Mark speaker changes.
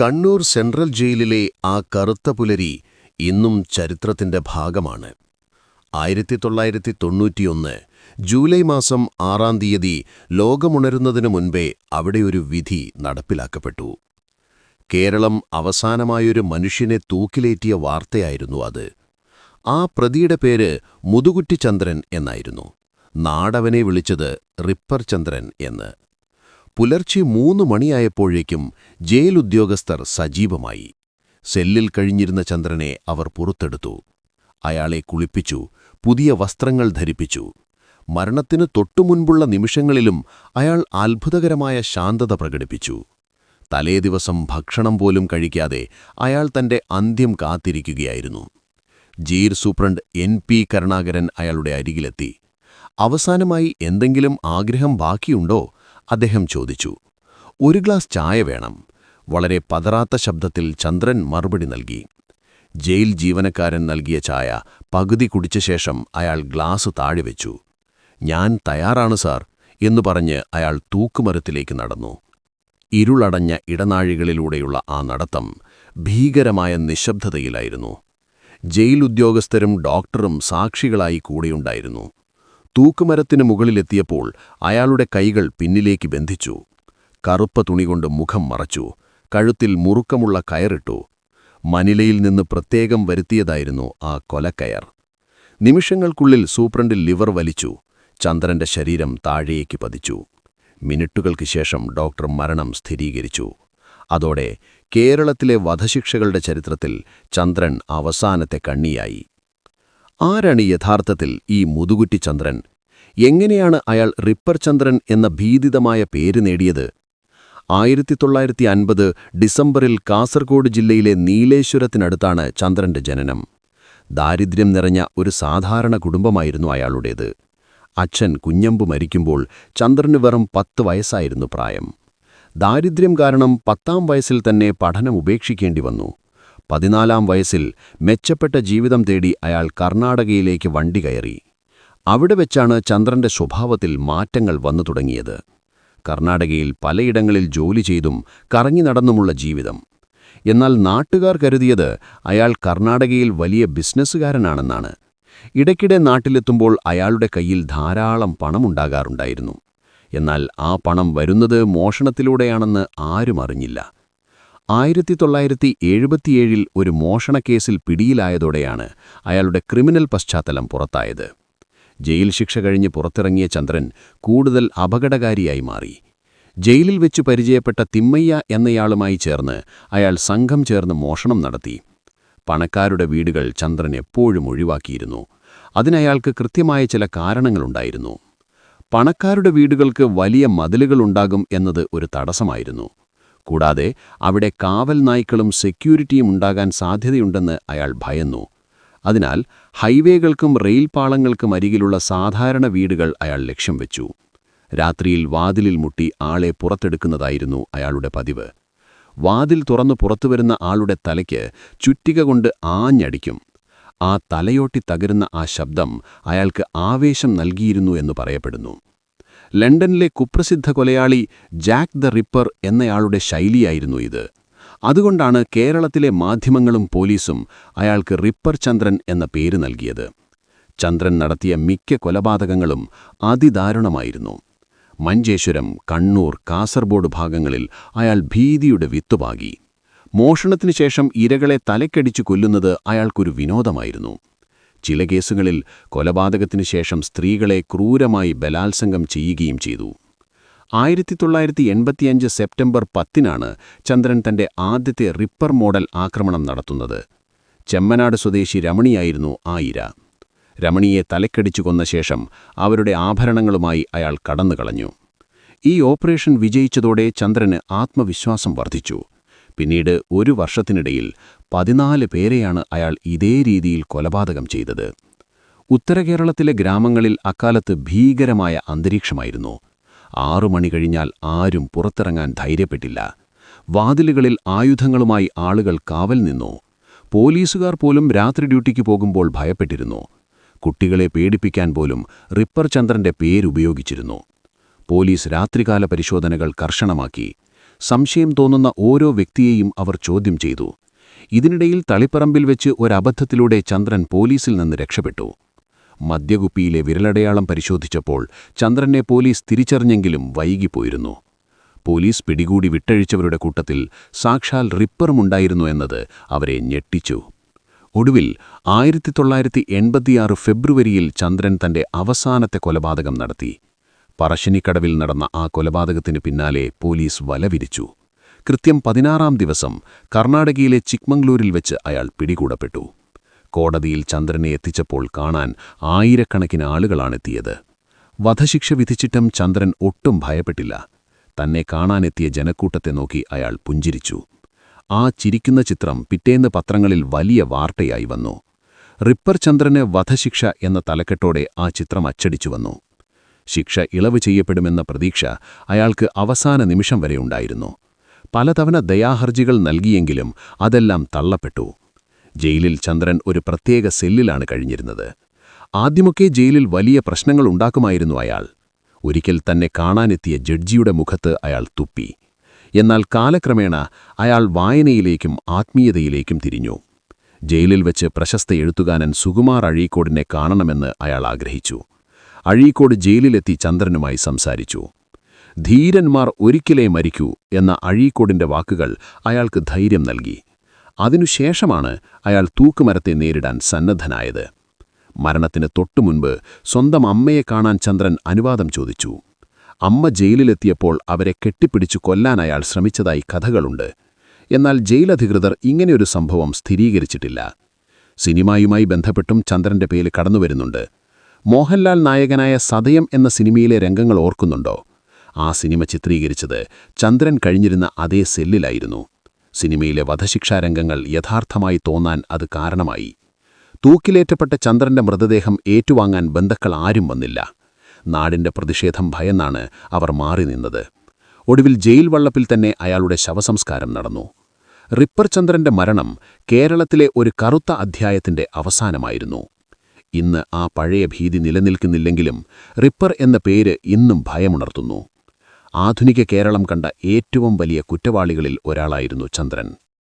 Speaker 1: Kannur central ജയിലിലെ ആ കറുത്ത പുലരി ഇന്നും ചരിത്രത്തിന്റെ ഭാഗമാണ്. ആയിരത്തി തൊള്ളായിരത്തി തൊണ്ണൂറ്റിയൊന്ന് ജൂലൈ മാസം ആറാം തീയതി ലോകമുണരുന്നതിനു മുൻപേ അവിടെയൊരു വിധി നടപ്പിലാക്കപ്പെട്ടു. കേരളം അവസാനമായൊരു മനുഷ്യനെ തൂക്കിലേറ്റിയ വാർത്തയായിരുന്നു അത്. ആ പ്രതിയുടെ പേര് മുതുകുറ്റിച്ചന്ദ്രൻ എന്നായിരുന്നു. നാടവനെ വിളിച്ചത് റിപ്പർ ചന്ദ്രൻ എന്ന്. പുലർച്ചെ മൂന്ന് മണിയായപ്പോഴേക്കും ജയിൽ ഉദ്യോഗസ്ഥർ സജീവമായി. സെല്ലിൽ കഴിഞ്ഞിരുന്ന ചന്ദ്രനെ അവർ പുറത്തെടുത്തു. അയാളെ കുളിപ്പിച്ചു പുതിയ വസ്ത്രങ്ങൾ ധരിപ്പിച്ചു. മരണത്തിന് തൊട്ടുമുൻപുള്ള നിമിഷങ്ങളിലും അയാൾ അത്ഭുതകരമായ ശാന്തത പ്രകടിപ്പിച്ചു. തലേദിവസം ഭക്ഷണം പോലും കഴിക്കാതെ അയാൾ തന്റെ അന്ത്യം കാത്തിരിക്കുകയായിരുന്നു. ജീർ സൂപ്രണ്ട് എൻ പി കരുണാകരൻ അയാളുടെ അരികിലെത്തി. അവസാനമായി എന്തെങ്കിലും ആഗ്രഹം ബാക്കിയുണ്ടോ? അദ്ദേഹം ചോദിച്ചു ഒരു ഗ്ലാസ് ചായ വേണം. വളരെ പതറാത്ത ശബ്ദത്തിൽ ചന്ദ്രൻ മറുപടി നൽകി. ജയിൽ ജീവനക്കാരൻ നൽകിയ ചായ പകുതി കുടിച്ച ശേഷം അയാൾ ഗ്ലാസ് താഴെ വെച്ചു. ഞാൻ തയ്യാറാണ് സാർ എന്നു പറഞ്ഞ് അയാൾ തൂക്കുമരത്തിലേക്ക് നടന്നു. ഇരുളടഞ്ഞ ഇടനാഴികളിലൂടെയുള്ള ആ നടത്തം ഭീകരമായ നിശബ്ദതയിലായിരുന്നു. ജയിൽ ഉദ്യോഗസ്ഥരും ഡോക്ടറും സാക്ഷികളായി കൂടെയുണ്ടായിരുന്നു. തൂക്കുമരത്തിനു മുകളിലെത്തിയപ്പോൾ അയാളുടെ കൈകൾ പിന്നിലേക്ക് ബന്ധിച്ചു. കറുപ്പ തുണികൊണ്ട് മുഖം മറച്ചു. കഴുത്തിൽ മുറുക്കമുള്ള കയറിട്ടു. മനിലയിൽ നിന്ന് പ്രത്യേകം വരുത്തിയതായിരുന്നു ആ കൊലക്കയർ. നിമിഷങ്ങൾക്കുള്ളിൽ സൂപ്രണ്ട് ലിവർ വലിച്ചു. ചന്ദ്രന്റെ ശരീരം താഴേക്ക് പതിച്ചു. മിനിറ്റുകൾക്ക് ശേഷം ഡോക്ടർ മരണം സ്ഥിരീകരിച്ചു. അതോടെ കേരളത്തിലെ വധശിക്ഷകളുടെ ചരിത്രത്തിൽ ചന്ദ്രൻ അവസാനത്തെ കണ്ണിയായി. ആരാണ് യഥാർത്ഥത്തിൽ ഈ മുതുകുറ്റി ചന്ദ്രൻ? എങ്ങനെയാണ് അയാൾ റിപ്പർ ചന്ദ്രൻ എന്ന ഭീതിതമായ പേര് നേടിയത്? ആയിരത്തി തൊള്ളായിരത്തി അൻപത് ഡിസംബറിൽ കാസർഗോഡ് ജില്ലയിലെ നീലേശ്വരത്തിനടുത്താണ് ചന്ദ്രന്റെ ജനനം. ദാരിദ്ര്യം നിറഞ്ഞ ഒരു സാധാരണ കുടുംബമായിരുന്നു അയാളുടേത്. അച്ഛൻ കുഞ്ഞമ്പു മരിക്കുമ്പോൾ ചന്ദ്രന് വെറും പത്ത് വയസ്സായിരുന്നു പ്രായം. ദാരിദ്ര്യം കാരണം പത്താം വയസ്സിൽ തന്നെ പഠനം ഉപേക്ഷിക്കേണ്ടി വന്നു. പതിനാലാം വയസ്സിൽ മെച്ചപ്പെട്ട ജീവിതം തേടി അയാൾ കർണാടകയിലേക്ക് വണ്ടി കയറി. അവിടെ വെച്ചാണ് ചന്ദ്രന്റെ സ്വഭാവത്തിൽ മാറ്റങ്ങൾ വന്നു തുടങ്ങിയത്. കർണാടകയിൽ പലയിടങ്ങളിൽ ജോലി ചെയ്തും കറങ്ങി നടന്നുമുള്ള ജീവിതം. എന്നാൽ നാട്ടുകാർ കരുതിയത് അയാൾ കർണാടകയിൽ വലിയ ബിസിനസ്സുകാരനാണെന്നാണ്. ഇടയ്ക്കിടെ നാട്ടിലെത്തുമ്പോൾ അയാളുടെ കയ്യിൽ ധാരാളം പണമുണ്ടാകാറുണ്ടായിരുന്നു. എന്നാൽ ആ പണം വരുന്നത് മോഷണത്തിലൂടെയാണെന്ന് ആരും അറിഞ്ഞില്ല. ആയിരത്തി തൊള്ളായിരത്തി എഴുപത്തിയേഴിൽ ഒരു മോഷണക്കേസിൽ പിടിയിലായതോടെയാണ് അയാളുടെ ക്രിമിനൽ പശ്ചാത്തലം പുറത്തായത്. ജയിൽ ശിക്ഷ കഴിഞ്ഞ് പുറത്തിറങ്ങിയ ചന്ദ്രൻ കൂടുതൽ അപകടകാരിയായി മാറി. ജയിലിൽ വെച്ച് പരിചയപ്പെട്ട തിമ്മയ്യ എന്നയാളുമായി ചേർന്ന് അയാൾ സംഘം ചേർന്ന് മോഷണം നടത്തി. പണക്കാരുടെ വീടുകൾ ചന്ദ്രൻ എപ്പോഴും ഒഴിവാക്കിയിരുന്നു. അതിനയാൾക്ക് കൃത്യമായ ചില കാരണങ്ങളുണ്ടായിരുന്നു. പണക്കാരുടെ വീടുകൾക്ക് വലിയ മതിലുകളുണ്ടാകും എന്നത് ഒരു തടസ്സമായിരുന്നു. കൂടാതെ അവിടെ കാവൽ നായ്ക്കളും സെക്യൂരിറ്റിയും ഉണ്ടാകാൻ സാധ്യതയുണ്ടെന്ന് അയാൾ ഭയന്നു. അതിനാൽ ഹൈവേകൾക്കും റെയിൽ പാളങ്ങൾക്കും അരികിലുള്ള സാധാരണ വീടുകൾ അയാൾ ലക്ഷ്യം വെച്ചു. രാത്രിയിൽ വാതിലിൽ മുട്ടി ആളെ പുറത്തെടുക്കുന്നതായിരുന്നു അയാളുടെ പതിവ്. വാതിൽ തുറന്നു പുറത്തുവരുന്ന ആളുടെ തലയ്ക്ക് ചുറ്റിക കൊണ്ട് ആഞ്ഞടിക്കും. ആ തലയോട്ടി തകരുന്ന ആ ശബ്ദം അയാൾക്ക് ആവേശം നൽകിയിരുന്നു എന്ന് പറയപ്പെടുന്നു. ലണ്ടനിലെ കുപ്രസിദ്ധ കൊലയാളി ജാക്ക് ദ റിപ്പർ എന്നയാളുടെ ശൈലിയായിരുന്നു ഇത്. അതുകൊണ്ടാണ് കേരളത്തിലെ മാധ്യമങ്ങളും പോലീസും അയാൾക്ക് റിപ്പർ ചന്ദ്രൻ എന്ന പേര് നൽകിയത്. ചന്ദ്രൻ നടത്തിയ മിക്ക കൊലപാതകങ്ങളും അതിദാരുണമായിരുന്നു. മഞ്ചേശ്വരം കണ്ണൂർ കാസർഗോഡ് ഭാഗങ്ങളിൽ അയാൾ ഭീതിയുടെ വിത്തുപാകി. മോഷണത്തിനുശേഷം ഇരകളെ തലക്കടിച്ചു കൊല്ലുന്നത് അയാൾക്കൊരു വിനോദമായിരുന്നു. ചില കേസുകളിൽ കൊലപാതകത്തിനു ശേഷം സ്ത്രീകളെ ക്രൂരമായി ബലാത്സംഗം ചെയ്യുകയും ചെയ്തു. ആയിരത്തി തൊള്ളായിരത്തി എൺപത്തിയഞ്ച് സെപ്റ്റംബർ പത്തിനാണ് ചന്ദ്രൻ തന്റെ ആദ്യത്തെ റിപ്പർ മോഡൽ ആക്രമണം നടത്തുന്നത്. ചെമ്മനാട് സ്വദേശി രമണിയായിരുന്നു ആ ഇര. രമണിയെ തലക്കടിച്ചു കൊന്ന ശേഷം അവരുടെ ആഭരണങ്ങളുമായി അയാൾ കടന്നുകളഞ്ഞു. ഈ ഓപ്പറേഷൻ വിജയിച്ചതോടെ ചന്ദ്രന് ആത്മവിശ്വാസം വർദ്ധിച്ചു. പിന്നീട് ഒരു വർഷത്തിനിടയിൽ പതിനാല് പേരെയാണ് അയാൾ ഇതേ രീതിയിൽ കൊലപാതകം ചെയ്തത്. ഉത്തരകേരളത്തിലെ ഗ്രാമങ്ങളിൽ അക്കാലത്ത് ഭീകരമായ അന്തരീക്ഷമായിരുന്നു. ആറു മണി കഴിഞ്ഞാൽ ആരും പുറത്തിറങ്ങാൻ ധൈര്യപ്പെട്ടില്ല. വാതിലുകളിൽ ആയുധങ്ങളുമായി ആളുകൾ കാവൽ നിന്നു. പോലീസുകാർ പോലും രാത്രി ഡ്യൂട്ടിക്ക് പോകുമ്പോൾ ഭയപ്പെട്ടിരുന്നു. കുട്ടികളെ പേടിപ്പിക്കാൻ പോലും റിപ്പർ ചന്ദ്രന്റെ പേരുപയോഗിച്ചിരുന്നു. പോലീസ് രാത്രികാല പരിശോധനകൾ കർശനമാക്കി.
Speaker 2: സംശയം തോന്നുന്ന ഓരോ വ്യക്തിയെയും അവർ ചോദ്യം ചെയ്തു. ഇതിനിടയിൽ തളിപ്പറമ്പിൽ വെച്ച് ഒരബദ്ധത്തിലൂടെ ചന്ദ്രൻ പോലീസിൽ നിന്ന് രക്ഷപ്പെട്ടു. മദ്യകുപ്പിയിലെ വിരലടയാളം പരിശോധിച്ചപ്പോൾ ചന്ദ്രനെ പോലീസ് തിരിച്ചറിഞ്ഞെങ്കിലും വൈകിപ്പോയിരുന്നു. പോലീസ് പിടികൂടി വിട്ടഴിച്ചവരുടെ കൂട്ടത്തിൽ സാക്ഷാൽ റിപ്പറുമുണ്ടായിരുന്നു എന്നത് അവരെ ഞെട്ടിച്ചു. ഒടുവിൽ ആയിരത്തി തൊള്ളായിരത്തി എൺപത്തിയാറ് ഫെബ്രുവരിയിൽ ചന്ദ്രൻ തന്റെ അവസാനത്തെ കൊലപാതകം നടത്തി. പറശ്ശിനിക്കടവിൽ നടന്ന ആ കൊലപാതകത്തിന് പിന്നാലെ പോലീസ് വലവിരിച്ചു. കൃത്യം പതിനാറാം ദിവസം കർണാടകയിലെ ചിക്മംഗ്ലൂരിൽ വെച്ച് അയാൾ പിടികൂടപ്പെട്ടു. കോടതിയിൽ ചന്ദ്രനെ എത്തിച്ചപ്പോൾ കാണാൻ ആയിരക്കണക്കിന് ആളുകളാണെത്തിയത്. വധശിക്ഷ വിധിച്ചിട്ടും ചന്ദ്രൻ ഒട്ടും ഭയപ്പെട്ടില്ല. തന്നെ കാണാനെത്തിയ ജനക്കൂട്ടത്തെ നോക്കി അയാൾ പുഞ്ചിരിച്ചു. ആ ചിരിക്കുന്ന ചിത്രം പിറ്റേന്ന് പത്രങ്ങളിൽ വലിയ വാർത്തയായി വന്നു. റിപ്പർ ചന്ദ്രന് വധശിക്ഷ എന്ന തലക്കെട്ടോടെ ആ ചിത്രം അച്ചടിച്ചു വന്നു. ശിക്ഷ ഇളവ് ചെയ്യപ്പെടുമെന്ന പ്രതീക്ഷ അയാൾക്ക് അവസാന നിമിഷം വരെ ഉണ്ടായിരുന്നു. പലതവണ ദയാഹർജികൾ നൽകിയെങ്കിലും അതെല്ലാം തള്ളപ്പെട്ടു. ജയിലിൽ ചന്ദ്രൻ ഒരു പ്രത്യേക സെല്ലിലാണ് കഴിഞ്ഞിരുന്നത്. ആദ്യമൊക്കെ ജയിലിൽ വലിയ പ്രശ്നങ്ങൾ ഉണ്ടാക്കുമായിരുന്നു അയാൾ. ഒരിക്കൽ തന്നെ കാണാനെത്തിയ ജഡ്ജിയുടെ മുഖത്ത് അയാൾ തുപ്പി. എന്നാൽ കാലക്രമേണ അയാൾ വായനയിലേക്കും ആത്മീയതയിലേക്കും തിരിഞ്ഞു. ജയിലിൽ വെച്ച് പ്രശസ്ത എഴുത്തുകാരൻ സുകുമാർ അഴീക്കോടിനെ കാണണമെന്ന് അയാൾ ആഗ്രഹിച്ചു. അഴീക്കോട് ജയിലിലെത്തി ചന്ദ്രനുമായി സംസാരിച്ചു. ധീരന്മാർ ഒരിക്കലേ മരിക്കൂ എന്ന അഴീക്കോടിന്റെ വാക്കുകൾ അയാൾക്ക് ധൈര്യം നൽകി. അതിനുശേഷമാണ് അയാൾ തൂക്കുമരത്തെ നേരിടാൻ സന്നദ്ധനായത്. മരണത്തിന് തൊട്ടുമുൻപ് സ്വന്തം അമ്മയെ കാണാൻ ചന്ദ്രൻ അനുവാദം ചോദിച്ചു. അമ്മ ജയിലിലെത്തിയപ്പോൾ അവരെ കെട്ടിപ്പിടിച്ചു കൊല്ലാൻ അയാൾ ശ്രമിച്ചതായി കഥകളുണ്ട്. എന്നാൽ ജയിലധികൃതർ ഇങ്ങനെയൊരു സംഭവം സ്ഥിരീകരിച്ചിട്ടില്ല. സിനിമയുമായി ബന്ധപ്പെട്ടും ചന്ദ്രന്റെ പേര് കടന്നുവരുന്നുണ്ട്. മോഹൻലാൽ നായകനായ സതയം എന്ന സിനിമയിലെ രംഗങ്ങൾ ഓർക്കുന്നുണ്ടോ? ആ സിനിമ ചിത്രീകരിച്ചത് ചന്ദ്രൻ കഴിഞ്ഞിരുന്ന അതേ സെല്ലിലായിരുന്നു. സിനിമയിലെ വധശിക്ഷാരംഗങ്ങൾ യഥാർത്ഥമായി തോന്നാൻ അത് കാരണമായി. തൂക്കിലേറ്റപ്പെട്ട ചന്ദ്രന്റെ മൃതദേഹം ഏറ്റുവാങ്ങാൻ ബന്ധക്കൾ ആരും വന്നില്ല. നാടിന്റെ പ്രതിഷേധം ഭയന്നാണ് അവർ മാറി നിന്നത്. ഒടുവിൽ ജയിൽ വള്ളപ്പിൽ തന്നെ അയാളുടെ ശവസംസ്കാരം നടന്നു. റിപ്പർ ചന്ദ്രന്റെ മരണം കേരളത്തിലെ ഒരു കറുത്ത അധ്യായത്തിന്റെ അവസാനമായിരുന്നു. ഇന്ന് ആ പഴയ ഭീതി നിലനിൽക്കുന്നില്ലെങ്കിലും റിപ്പർ എന്ന പേര് ഇന്നും ഭയമുണർത്തുന്നു. ആധുനിക കേരളം കണ്ട ഏറ്റവും വലിയ കുറ്റവാളികളിൽ ഒരാളായിരുന്നു ചന്ദ്രൻ.